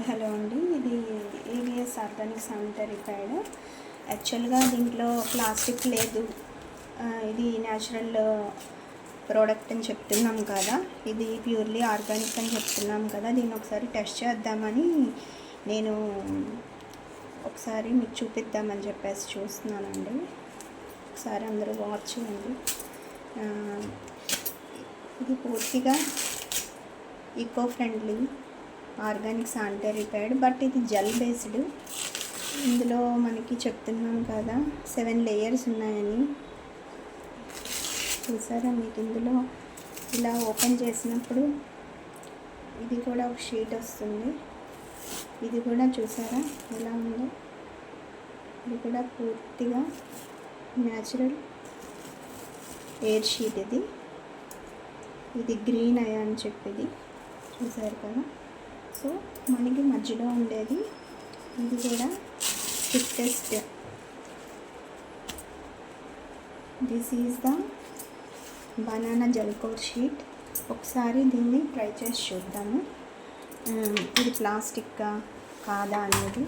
Hi hello అండి ఇది AVS organic sanitary pad. యాక్చువల్గా దీంట్లో ప్లాస్టిక్ లేదు. ఇది న్యాచురల్ ప్రోడక్ట్ అని చెప్తున్నాం కదా. ఇది ప్యూర్లీ ఆర్గానిక్ అని చెప్తున్నాం కదా. దీన్ని ఒకసారి టెస్ట్ చేద్దామని నేను ఒకసారి మీకు చూపిద్దామని చెప్పేసి చూస్తున్నానండి. ఒకసారి అందరూ వాచ్ చేయండి. ఇది పూర్తిగా eco friendly organic sanitary pad but ఇది జెల్ బేస్డ్. ఇందులో మనకి చెప్తున్నాం కదా సెవెన్ లేయర్స్ ఉన్నాయని. చూసారా మీకు ఇందులో? ఇలా ఓపెన్ చేసినప్పుడు ఇది కూడా ఒక షీట్ వస్తుంది. ఇది కూడా చూసారా? ఎలా ఉందో? ఇది కూడా పూర్తిగా న్యాచురల్ ఎయిర్ షీట్ ఇది. ఇది గ్రీన్ అయ్యా అని చెప్పేది. చూసారు కదా? సో మనకి మధ్యలో ఉండేది ఇది కూడా thickest this is the banana gel core sheet ఒకసారి దీన్ని ట్రై చేసి చూద్దాము. Um, ఇది ప్లాస్టిక్గా కాదా అనేది.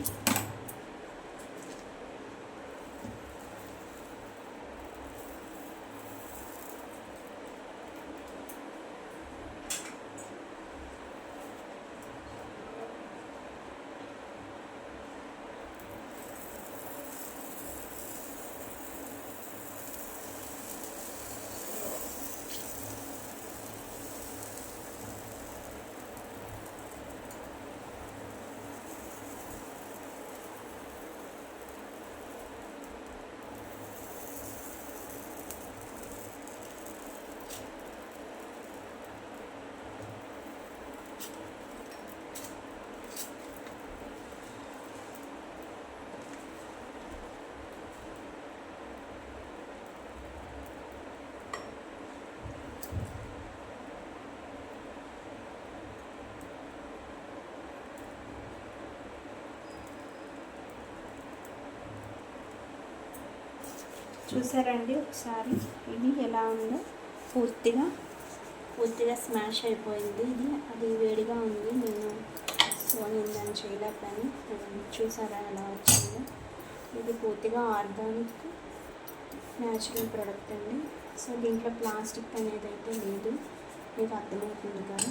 చూసారండి ఒకసారి. ఇది ఎలా ఉందో పూర్తిగా. పూర్తిగా స్మాష్ అయిపోయింది ఇది. అది వేడిగా ఉంది. నేను సో నేను దాన్ని చేయలేకపోయాను చూసారా ఎలా వచ్చిందో. ఇది పూర్తిగా ఆర్గానిక్ న్యాచురల్ ప్రోడక్ట్ అండి. సో దీంట్లో ప్లాస్టిక్ అనేది అయితే లేదు. మీకు అర్థమవుతుంది కదా.